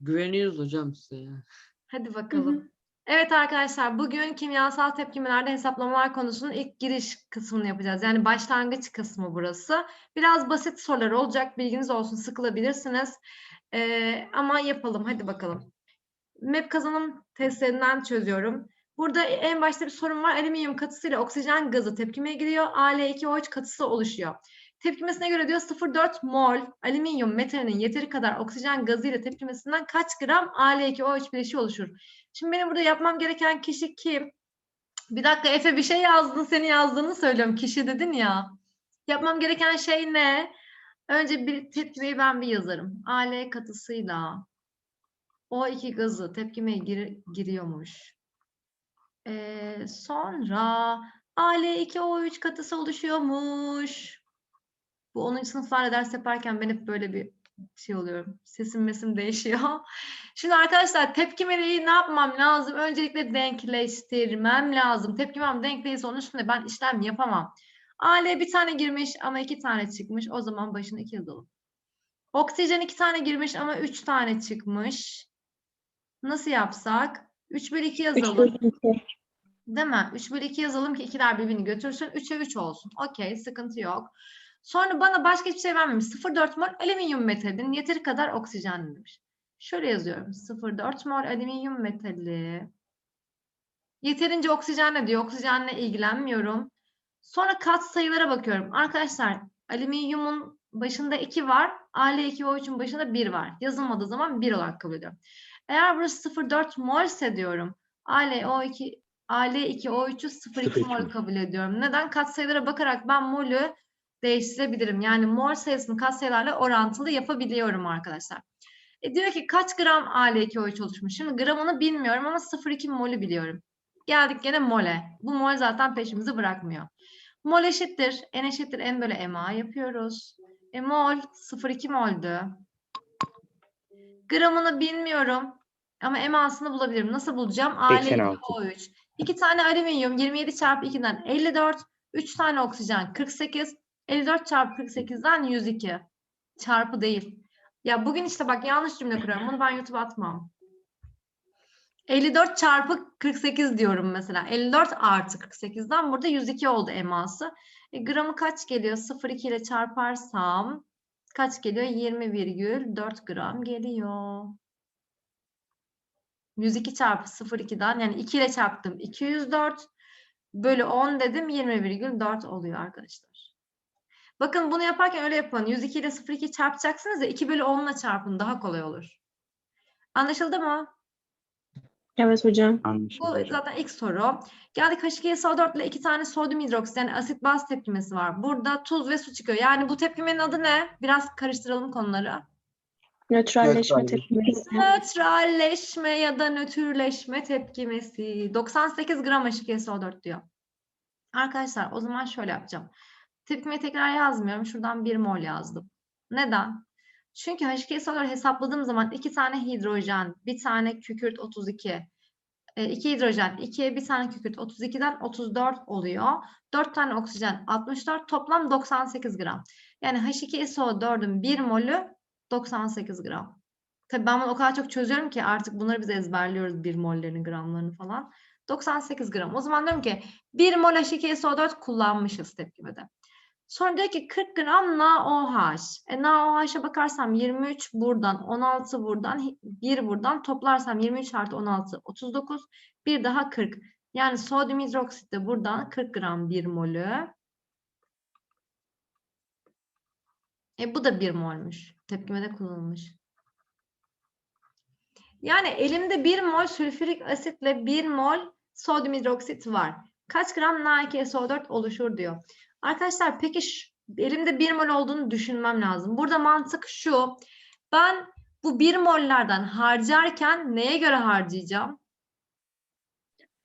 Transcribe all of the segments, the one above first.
Güveniyoruz hocam size ya. Hadi bakalım. Evet arkadaşlar bugün kimyasal tepkimelerde hesaplamalar konusunun ilk giriş kısmını yapacağız. Yani başlangıç kısmı burası. Biraz basit sorular olacak bilginiz olsun sıkılabilirsiniz. Ee, ama yapalım hadi bakalım. MEP kazanım testlerinden çözüyorum. Burada en başta bir sorun var. Alüminyum katısıyla oksijen gazı tepkimeye giriyor. Al2OH katısı oluşuyor. Tepkimesine göre diyor 0,4 mol alüminyum metalinin yeteri kadar oksijen gazıyla tepkimesinden kaç gram Al2OH bileşiği oluşur? Şimdi benim burada yapmam gereken kişi kim? Bir dakika Efe bir şey yazdın, senin yazdığını söylüyorum. Kişi dedin ya. Yapmam gereken şey ne? Önce bir tepkimeyi ben bir yazarım. Al katısıyla O2 gazı tepkimeye gir- giriyormuş. Ee, sonra Al2O3 katısı oluşuyormuş. Bu 10. sınıflarla ders yaparken ben hep böyle bir şey oluyorum. Sesim mesim değişiyor. Şimdi arkadaşlar tepkimeyi ne yapmam lazım? Öncelikle denkleştirmem lazım. Tepkimem denk değilse onun üstünde ben işlem yapamam. Al bir tane girmiş ama iki tane çıkmış. O zaman başına iki yazalım. Oksijen iki tane girmiş ama üç tane çıkmış. Nasıl yapsak? 3 bölü 2 yazalım. Değil mi? 3 bölü 2 yazalım ki ikiler birbirini götürsün. 3'e 3 olsun. Okey, sıkıntı yok. Sonra bana başka hiçbir şey vermemiş. 0,4 mol alüminyum metalinin yeteri kadar oksijen demiş. Şöyle yazıyorum. 0,4 mol alüminyum metali. Yeterince oksijenle diyor. Oksijenle ilgilenmiyorum. Sonra kat sayılara bakıyorum. Arkadaşlar alüminyumun başında 2 var. Al2O3'ün başında 1 var. Yazılmadığı zaman 1 olarak kabul ediyorum. Eğer burası 0,4 mol ise diyorum. AlO2 Al2O3'ü 0,2 mol mol. kabul ediyorum. Neden? Katsayılara bakarak ben molü değiştirebilirim. Yani mol sayısını katsayılarla orantılı yapabiliyorum arkadaşlar. E diyor ki kaç gram Al2O3 oluşmuş? Şimdi gramını bilmiyorum ama 0,2 molü biliyorum. Geldik gene mole. Bu mol zaten peşimizi bırakmıyor. Mol eşittir. N eşittir N bölü MA yapıyoruz. E mol 0,2 moldü. Gramını bilmiyorum. Ama MA'sını bulabilirim. Nasıl bulacağım? 86. Al2O3. 2 tane alüminyum 27 çarpı 2'den 54. 3 tane oksijen 48. 54 çarpı 48'den 102. Çarpı değil. Ya bugün işte bak yanlış cümle kuruyorum. Bunu ben YouTube'a atmam. 54 çarpı 48 diyorum mesela. 54 artı 48'den burada 102 oldu eması. E, gramı kaç geliyor? 0,2 ile çarparsam kaç geliyor? 20,4 gram geliyor. 102 çarpı 0,2'den yani 2 ile çarptım 204 bölü 10 dedim 20,4 oluyor arkadaşlar. Bakın bunu yaparken öyle yapın. 102 ile 0,2 çarpacaksınız ya 2 bölü 10 ile çarpın daha kolay olur. Anlaşıldı mı? Evet hocam. Bu Anlaşıldı hocam. zaten ilk soru. Geldik H2SO4 ile iki tane sodyum hidroksit yani asit baz tepkimesi var. Burada tuz ve su çıkıyor. Yani bu tepkimenin adı ne? Biraz karıştıralım konuları. Nötralleşme Nötralleşme. tepkimesi. Nötralleşme ya da nötrleşme tepkimesi. 98 gram H2SO4 diyor. Arkadaşlar o zaman şöyle yapacağım. Tepkimeyi tekrar yazmıyorum. Şuradan 1 mol yazdım. Neden? Çünkü H2SO4 hesapladığım zaman iki tane hidrojen, bir tane kükürt 32, e, iki hidrojen, ikiye bir tane kükürt 32'den 34 oluyor. 4 tane oksijen 64, toplam 98 gram. Yani H2SO4'ün 1 molü 98 gram. Tabii ben bunu o kadar çok çözüyorum ki artık bunları biz ezberliyoruz 1 mollerini, gramlarını falan. 98 gram. O zaman diyorum ki 1 mol H2SO4 kullanmışız tepkimede. Sonra diyor ki 40 gram NaOH. E, NaOH'a bakarsam 23 buradan, 16 buradan, 1 buradan toplarsam 23 artı 16, 39. Bir daha 40. Yani sodyum hidroksit de buradan 40 gram 1 molü. E bu da 1 molmuş. Tepkimede kullanılmış. Yani elimde 1 mol sülfürik asitle 1 mol sodyum hidroksit var. Kaç gram Na2SO4 oluşur diyor. Arkadaşlar peki elimde 1 mol olduğunu düşünmem lazım. Burada mantık şu. Ben bu 1 mollerden harcarken neye göre harcayacağım?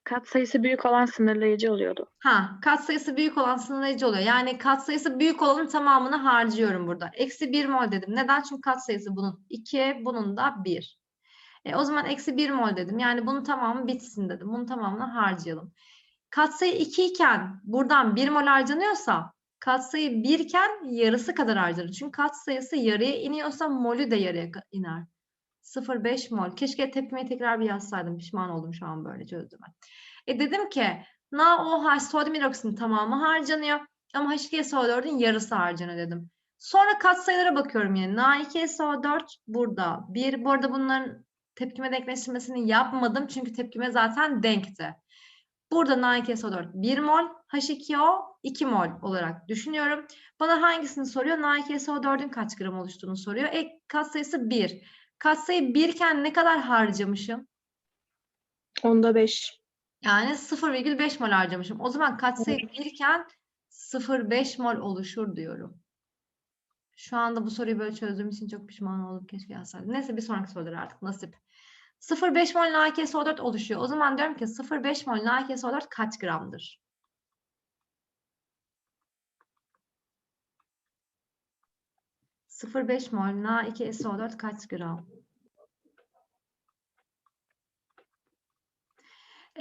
Kat sayısı büyük olan sınırlayıcı oluyordu. Ha, katsayısı büyük olan sınırlayıcı oluyor. Yani katsayısı büyük olanın tamamını harcıyorum burada. Eksi 1 mol dedim. Neden? Çünkü katsayısı bunun 2, bunun da 1. E, o zaman eksi 1 mol dedim. Yani bunun tamamı bitsin dedim. Bunun tamamını harcayalım. Katsayı 2 iken buradan 1 mol harcanıyorsa katsayı 1 iken yarısı kadar harcanır. Çünkü katsayısı yarıya iniyorsa molü de yarıya iner. 0,5 mol. Keşke tepkimeyi tekrar bir yazsaydım. Pişman oldum şu an böyle çözdüğüme. E dedim ki NaOH sodyum hidroksitin tamamı harcanıyor. Ama H2SO4'ün yarısı harcanıyor dedim. Sonra katsayılara bakıyorum yine. Na2SO4 burada. Bir, bu arada bunların tepkime denkleştirmesini yapmadım. Çünkü tepkime zaten denkti. Burada Na2SO4 1 mol, H2O 2 mol olarak düşünüyorum. Bana hangisini soruyor? Na2SO4'ün kaç gram oluştuğunu soruyor. E katsayısı 1. Katsayı 1 iken ne kadar harcamışım? Onda 5. Yani 0,5 mol harcamışım. O zaman katsayı 1 iken 0,5 mol oluşur diyorum. Şu anda bu soruyu böyle çözdüğüm için çok pişman oldum. Keşke yazsaydım. Neyse bir sonraki sorular artık nasip. 0,5 mol NaKSO4 oluşuyor. O zaman diyorum ki 0,5 mol NaKSO4 kaç gramdır? Sıfır beş mol Na2SO4 kaç gram?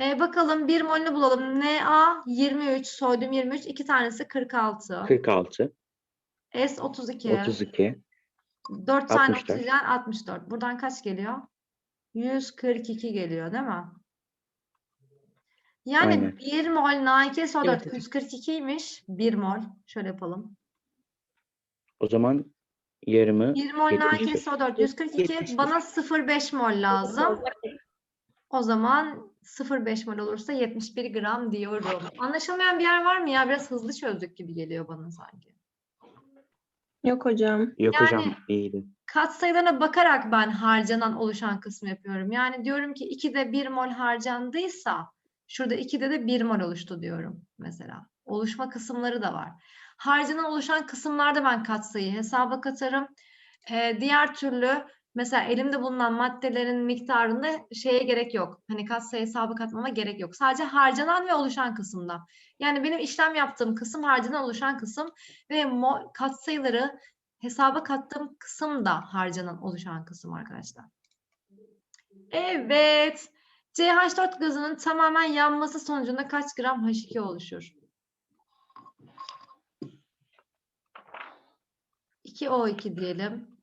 Ee, bakalım bir molünü bulalım. Na 23, sodyum 23, iki tanesi 46. 46, S 32. 32, 4 tane 64. oksijen 64. Buradan kaç geliyor? 142 geliyor değil mi? Yani Aynen. 1 mol Na2SO4 Evet, evet. 142'ymiş. 1 mol. Şöyle yapalım. o zaman yarımı 1 mol 72. Na2SO4 142. Bana 0,5 mol lazım. O zaman 0,5 mol olursa 71 gram diyorum. Anlaşılmayan bir yer var mı ya? Biraz hızlı çözdük gibi geliyor bana sanki. Yok hocam. yok Yani- hocam iyiydi. Katsayılarına bakarak ben harcanan oluşan kısmı yapıyorum. Yani diyorum ki 2'de 1 mol harcandıysa şurada 2'de de 1 mol oluştu diyorum mesela. Oluşma kısımları da var. Harcanan oluşan kısımlarda ben katsayı hesaba katarım. Ee, diğer türlü mesela elimde bulunan maddelerin miktarında şeye gerek yok. Hani katsayı hesabı katmama gerek yok. Sadece harcanan ve oluşan kısımda. Yani benim işlem yaptığım kısım harcanan oluşan kısım ve katsayıları hesaba kattığım kısım da harcanan oluşan kısım arkadaşlar. Evet. CH4 gazının tamamen yanması sonucunda kaç gram H2 oluşur? 2O2 diyelim.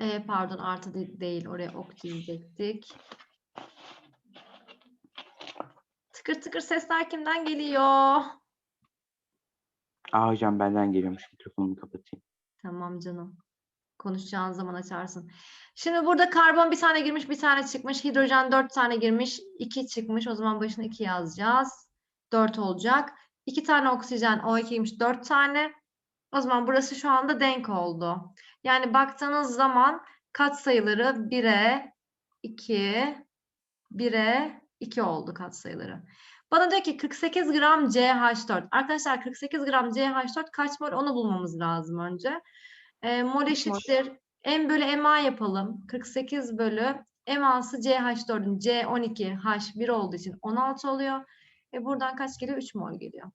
Ee, pardon artı de- değil oraya ok çizecektik. Tıkır tıkır sesler kimden geliyor? Aa hocam benden geliyormuş mikrofonumu kapatayım. Tamam canım. Konuşacağın zaman açarsın. Şimdi burada karbon bir tane girmiş, bir tane çıkmış. Hidrojen dört tane girmiş, iki çıkmış. O zaman başına iki yazacağız. Dört olacak. İki tane oksijen, O2 girmiş, dört tane. O zaman burası şu anda denk oldu. Yani baktığınız zaman katsayıları 1'e 2, 1'e 2 oldu katsayıları. Bana diyor ki 48 gram CH4. Arkadaşlar 48 gram CH4 kaç mol onu bulmamız lazım önce. E, mol eşittir. M bölü MA yapalım. 48 bölü MA'sı CH4'ün C12H1 olduğu için 16 oluyor. E buradan kaç geliyor? 3 mol geliyor.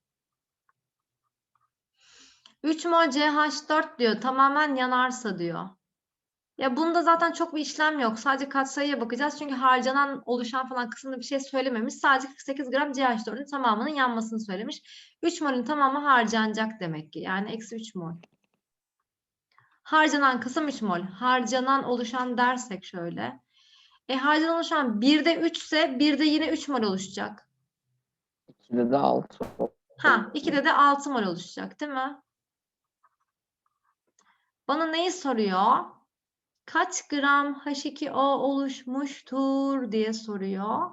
3 mol CH4 diyor. Tamamen yanarsa diyor. Ya bunda zaten çok bir işlem yok. Sadece katsayıya bakacağız. Çünkü harcanan, oluşan falan kısmında bir şey söylememiş. Sadece 48 gram CH4'ün tamamının yanmasını söylemiş. 3 molün tamamı harcanacak demek ki. Yani eksi 3 mol. Harcanan kısım 3 mol. Harcanan oluşan dersek şöyle. E harcanan oluşan 1'de 3 ise 1'de yine 3 mol oluşacak. 2'de de 6 Ha, 2'de de 6 mol oluşacak değil mi? Bana neyi soruyor? Kaç gram H2O oluşmuştur diye soruyor.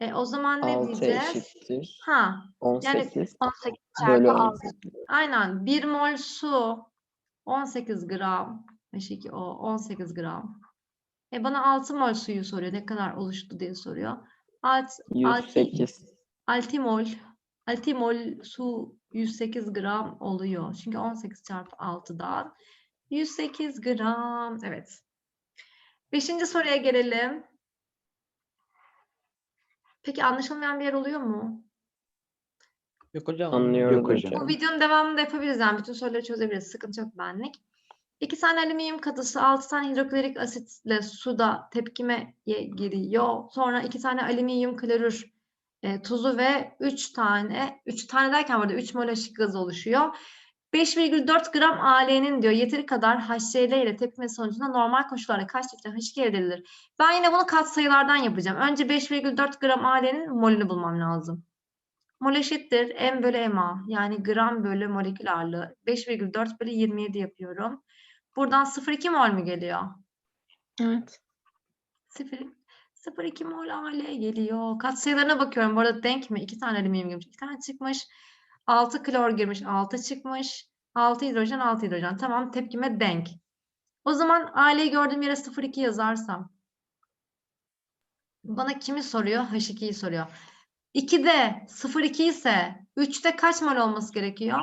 E, o zaman ne 6 diyeceğiz? eşittir. Ha, 18 18 bölü çarpı 10. 6. Aynen 1 mol su 18 gram H2O 18 gram. E bana 6 mol suyu soruyor. Ne kadar oluştu diye soruyor. Alt, alti, 108 altimol altimol su 108 gram oluyor. Çünkü 18 çarpı 6'dan 108 gram. Evet. Beşinci soruya gelelim. Peki anlaşılmayan bir yer oluyor mu? Yok hocam. anlıyorum Yok hocam. Bu videonun devamını da yapabiliriz yani bütün soruları çözebiliriz. Sıkıntı yok benlik. İki tane alüminyum katısı, altı tane hidroklorik asitle suda tepkime giriyor. Sonra iki tane alüminyum klorür e, tuzu ve üç tane, üç tane derken burada üç mol aşık gaz oluşuyor. 5,4 gram AL'nin diyor yeteri kadar HCl ile tepkime sonucunda normal koşullarda kaç litre H2 elde edilir? Ben yine bunu katsayılardan yapacağım. Önce 5,4 gram AL'nin molünü bulmam lazım. Mol eşittir M bölü MA yani gram bölü molekül ağırlığı. 5,4 bölü 27 yapıyorum. Buradan 0,2 mol mu geliyor? Evet. 0 0,2 mol AL geliyor. Katsayılarına bakıyorum. Bu arada denk mi? İki tane alüminyum girmiş. İki tane çıkmış. 6 klor girmiş. 6 çıkmış. 6 hidrojen 6 hidrojen. Tamam tepkime denk. O zaman AL'yi gördüğüm yere 0,2 yazarsam. Bana kimi soruyor? H2'yi soruyor. 2'de 0,2 ise 3'te kaç mol olması gerekiyor?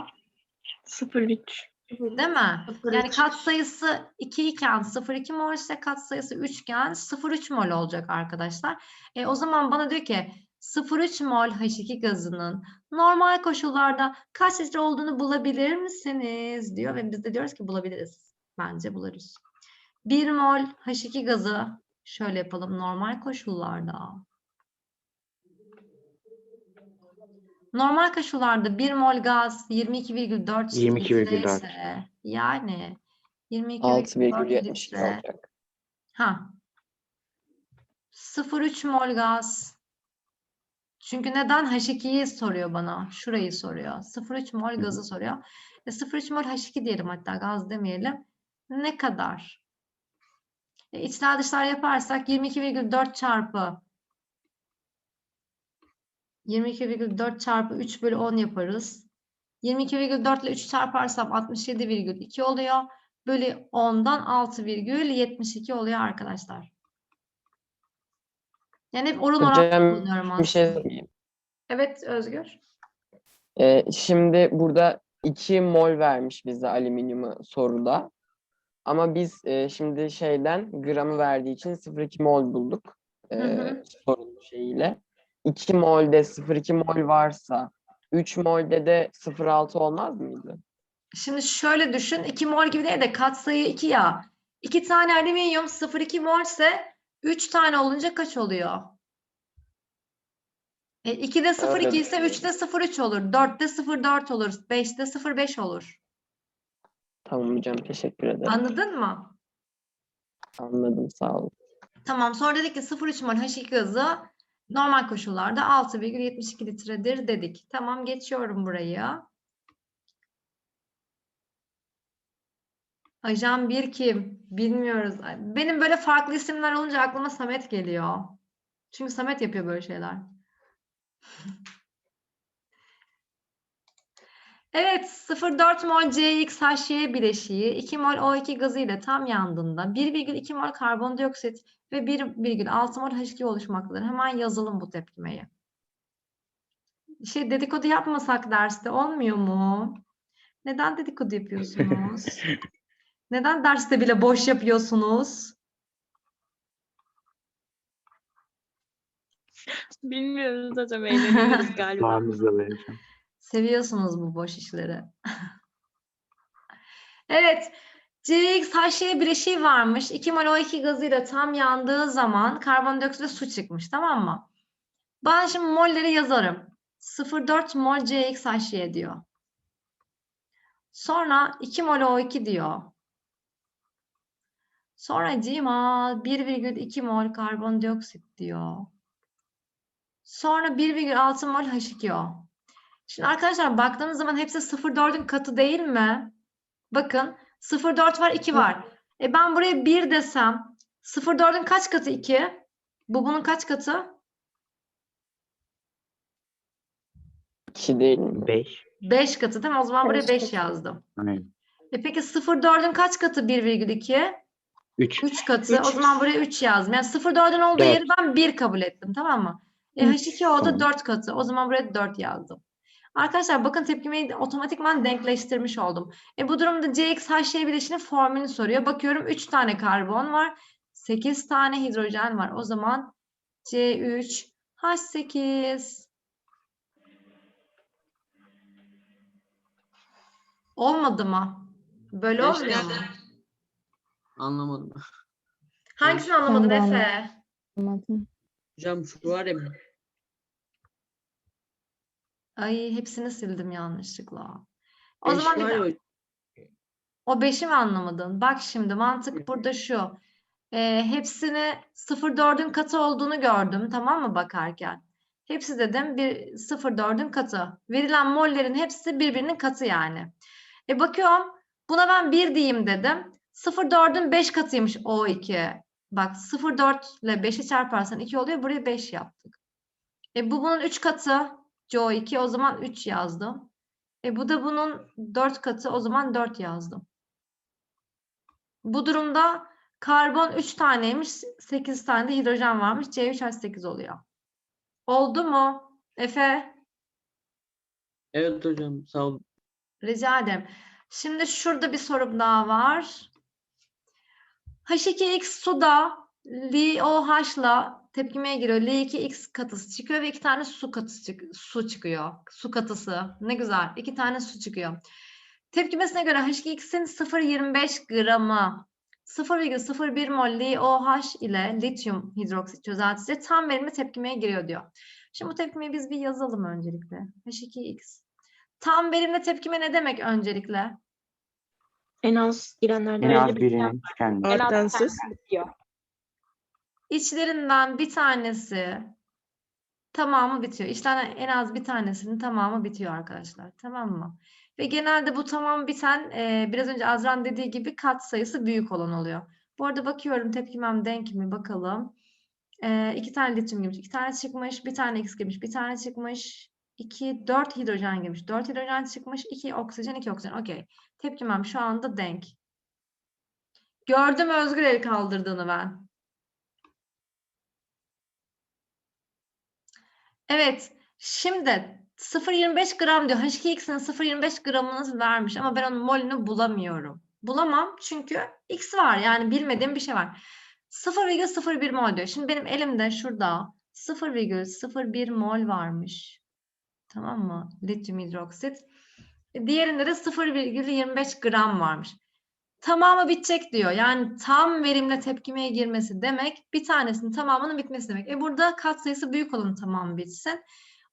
0,3. Değil mi? Yani 0,3. katsayısı 2 iken 0,2 mol ise katsayısı 3 iken 0,3 mol olacak arkadaşlar. E, o zaman bana diyor ki 0,3 mol H2 gazının normal koşullarda kaç litre olduğunu bulabilir misiniz diyor ve biz de diyoruz ki bulabiliriz. Bence buluruz. 1 mol H2 gazı şöyle yapalım normal koşullarda. Normal koşullarda 1 mol gaz 22,4 22,4. litre ise yani 22,4 6,72 litre olacak. Ha. 0,3 mol gaz. Çünkü neden H2'yi soruyor bana. Şurayı soruyor. 0,3 mol gazı soruyor. E 0,3 mol H2 diyelim hatta gaz demeyelim. Ne kadar? E içler dışlar yaparsak 22,4 çarpı 22,4 çarpı 3 bölü 10 yaparız. 22,4 ile 3 çarparsam 67,2 oluyor. Bölü 10'dan 6,72 oluyor arkadaşlar. Yani hep oran oran kullanıyorum Bir şey aslında. söyleyeyim. Evet Özgür. Ee, şimdi burada 2 mol vermiş bize alüminyumu soruda. Ama biz e, şimdi şeyden gramı verdiği için 0,2 mol bulduk. E, Hı hı. sorunun şeyiyle. 2 molde 0,2 mol varsa 3 molde de 0,6 olmaz mıydı? Şimdi şöyle düşün. 2 mol gibi değil de katsayı 2 ya. 2 tane alüminyum 0,2 mol ise 3 tane olunca kaç oluyor? E, 2'de 0,2 Evet. ise 3'te 0,3 olur. 4'te 0,4 olur. 5'te 0,5 olur. Tamam hocam teşekkür ederim. Anladın mı? Anladım sağ olun. Tamam. Sonra dedik ki 0,3 mol H2 gazı normal koşullarda 6,72 litredir dedik. Tamam geçiyorum burayı. Ajan bir kim? Bilmiyoruz. Benim böyle farklı isimler olunca aklıma Samet geliyor. Çünkü Samet yapıyor böyle şeyler. Evet, 0,4 mol CXHY bileşiği 2 mol O2 gazı ile tam yandığında 1,2 mol karbondioksit ve 1,6 mol H2 oluşmaktadır. Hemen yazalım bu tepkimeyi. Şey dedikodu yapmasak derste olmuyor mu? Neden dedikodu yapıyorsunuz? Neden derste bile boş yapıyorsunuz? Bilmiyoruz hocam eğleniyoruz galiba. Vereceğim. Seviyorsunuz bu boş işleri. Evet. CXHY bileşiği varmış. 2 mol O2 gazıyla tam yandığı zaman karbondioksit ve su çıkmış. Tamam mı? Ben şimdi molleri yazarım. 0,4 mol CXHY diyor. Sonra 2 mol O2 diyor. Sonra cima 1,2 mol karbondioksit diyor. Sonra 1,6 mol H2O. Şimdi arkadaşlar baktığınız zaman hepsi 0,4'ün katı değil mi? Bakın 0,4 var 2 var. E ben buraya 1 desem 0,4'ün kaç katı 2? Bu bunun kaç katı? 2 değil mi? 5. 5 katı değil mi? O zaman buraya Beş 5 katı. yazdım. Aynen. E peki 0,4'ün kaç katı 1,2? 3. 3 katı. O Üç. zaman buraya 3 yazdım. Yani 0,4'ün olduğu Dört. yeri ben 1 kabul ettim. Tamam mı? E Üç. H2O da Tamam. 4 katı. O zaman buraya 4 yazdım. Arkadaşlar bakın tepkimeyi otomatikman denkleştirmiş oldum. E bu durumda CXHY bileşinin formülünü soruyor. Bakıyorum 3 tane karbon var. 8 tane hidrojen var. O zaman C3H8 Olmadı mı? Böyle olmuyor mu? Anlamadım. Hangisini anlamadın de Efe? Anladım. Hocam şu var ya Ay hepsini sildim yanlışlıkla. O beş zaman bir var ya O 5'i mi anlamadın? Bak şimdi mantık burada şu. Ee, hepsini 0,4'ün katı olduğunu gördüm tamam mı bakarken? Hepsi dedim bir 0,4'ün katı. Verilen mollerin hepsi birbirinin katı yani. E bakıyorum buna ben 1 diyeyim dedim. 0,4'ün 5 katıymış O2. Bak 0,4 ile 5'i çarparsan 2 oluyor. Buraya 5 yaptık. E bu bunun 3 katı. CO2 o zaman 3 yazdım. E bu da bunun 4 katı o zaman 4 yazdım. Bu durumda karbon 3 taneymiş, 8 tane de hidrojen varmış. C3H8 oluyor. Oldu mu? Efe, Evet hocam sağ olun. rica ederim. Şimdi şurada bir sorum daha var. H2X suda LiOH'la tepkimeye giriyor. Li2X katısı çıkıyor ve iki tane su katısı çık- su çıkıyor. Su katısı. Ne güzel. İki tane su çıkıyor. Tepkimesine göre H2X'in 0,25 gramı 0,01 mol LiOH ile lityum hidroksit çözeltisi tam verimli tepkimeye giriyor diyor. Şimdi bu tepkimeyi biz bir yazalım öncelikle. H2X. Tam verimli tepkime ne demek öncelikle? En az girenlerden En az belli bir birinin. En az bitiyor. İçlerinden bir tanesi tamamı bitiyor. İçlerinden en az bir tanesinin tamamı bitiyor arkadaşlar. Tamam mı? Ve genelde bu tamam biten e, biraz önce Azran dediği gibi kat sayısı büyük olan oluyor. Bu arada bakıyorum tepkimem denk mi bakalım. E, iki tane lityum girmiş. iki tane çıkmış. Bir tane X girmiş. Bir tane çıkmış. 2, 4 hidrojen girmiş. 4 hidrojen çıkmış. 2 oksijen, 2 oksijen. Okey. Tepkimem şu anda denk. Gördüm Özgür el kaldırdığını ben. Evet. Şimdi 0.25 gram diyor. H2X'in 0.25 gramını vermiş ama ben onun molünü bulamıyorum. Bulamam çünkü X var. Yani bilmediğim bir şey var. 0,01 mol diyor. Şimdi benim elimde şurada 0,01 mol varmış. Tamam mı? Lityum hidroksit. E, Diğerinde de 0,25 gram varmış. Tamamı bitecek diyor. Yani tam verimle tepkimeye girmesi demek bir tanesinin tamamının bitmesi demek. E burada katsayısı büyük olanın tamamı bitsin.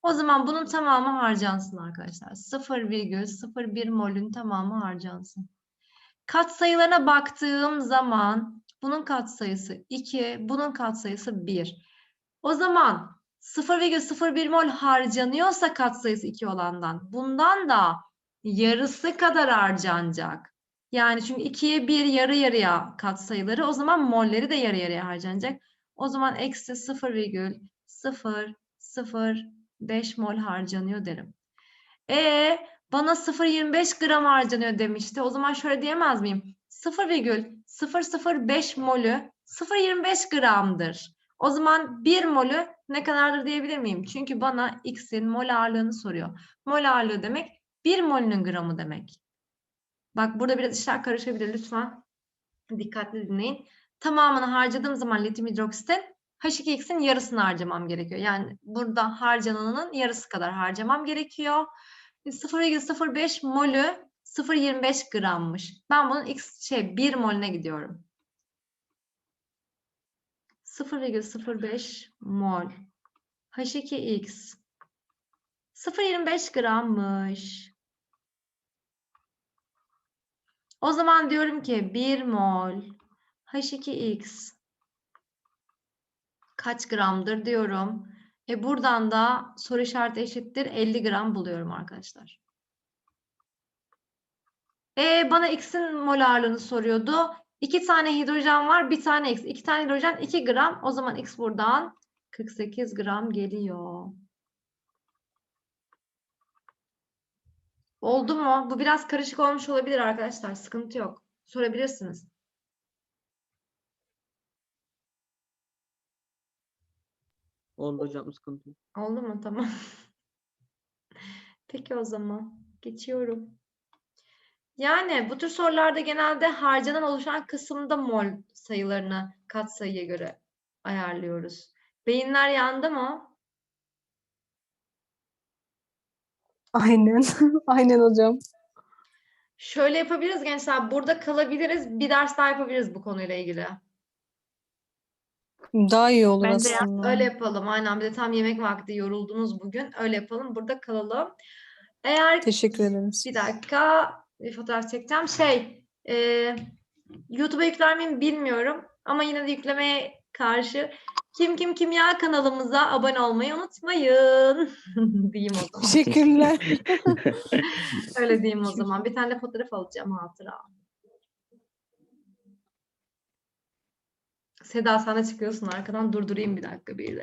O zaman bunun tamamı harcansın arkadaşlar. 0,01 molün tamamı harcansın. Katsayılarına baktığım zaman bunun katsayısı 2, bunun katsayısı 1. O zaman 0,01 mol harcanıyorsa katsayısı 2 olandan bundan da yarısı kadar harcanacak. Yani çünkü 2'ye 1 yarı yarıya katsayıları o zaman molleri de yarı yarıya harcanacak. O zaman eksi 0,005 mol harcanıyor derim. E bana 0,25 gram harcanıyor demişti. O zaman şöyle diyemez miyim? 0,005 molü 0,25 gramdır. O zaman 1 molü ne kadardır diyebilir miyim? Çünkü bana X'in mol ağırlığını soruyor. Mol ağırlığı demek 1 molünün gramı demek. Bak burada biraz işler karışabilir lütfen. Dikkatli dinleyin. Tamamını harcadığım zaman lityum hidroksitin H2X'in yarısını harcamam gerekiyor. Yani burada harcananın yarısı kadar harcamam gerekiyor. 0,05 molü 0,25 grammış. Ben bunun X şey 1 molüne gidiyorum. 0,05 mol H2X 0,25 grammış. O zaman diyorum ki 1 mol H2X kaç gramdır diyorum. E buradan da soru işareti eşittir 50 gram buluyorum arkadaşlar. E bana X'in mol ağırlığını soruyordu. 2 tane hidrojen var, bir tane X. 2 tane hidrojen 2 gram. O zaman X buradan 48 gram geliyor. Oldu mu? Bu biraz karışık olmuş olabilir arkadaşlar. Sıkıntı yok. Sorabilirsiniz. Oldu hocam sıkıntı. yok. Oldu mu? Tamam. Peki o zaman. Geçiyorum. Yani bu tür sorularda genelde harcanan oluşan kısımda mol sayılarını katsayıya göre ayarlıyoruz. Beyinler yandı mı? Aynen. Aynen hocam. Şöyle yapabiliriz gençler. Burada kalabiliriz. Bir ders daha yapabiliriz bu konuyla ilgili. Daha iyi olur Bence aslında. Öyle yapalım. Aynen. Bir de tam yemek vakti yoruldunuz bugün. Öyle yapalım. Burada kalalım. Eğer Teşekkür ederiz. bir dakika bir fotoğraf çekeceğim. Şey Ee, YouTube'a yükler miyim bilmiyorum ama yine de yüklemeye karşı Kim Kim Kimya kanalımıza abone olmayı unutmayın. diyeyim o zaman. Teşekkürler. Öyle diyeyim o zaman. Bir tane de fotoğraf alacağım hatıra. Seda sana çıkıyorsun arkadan durdurayım bir dakika bir de.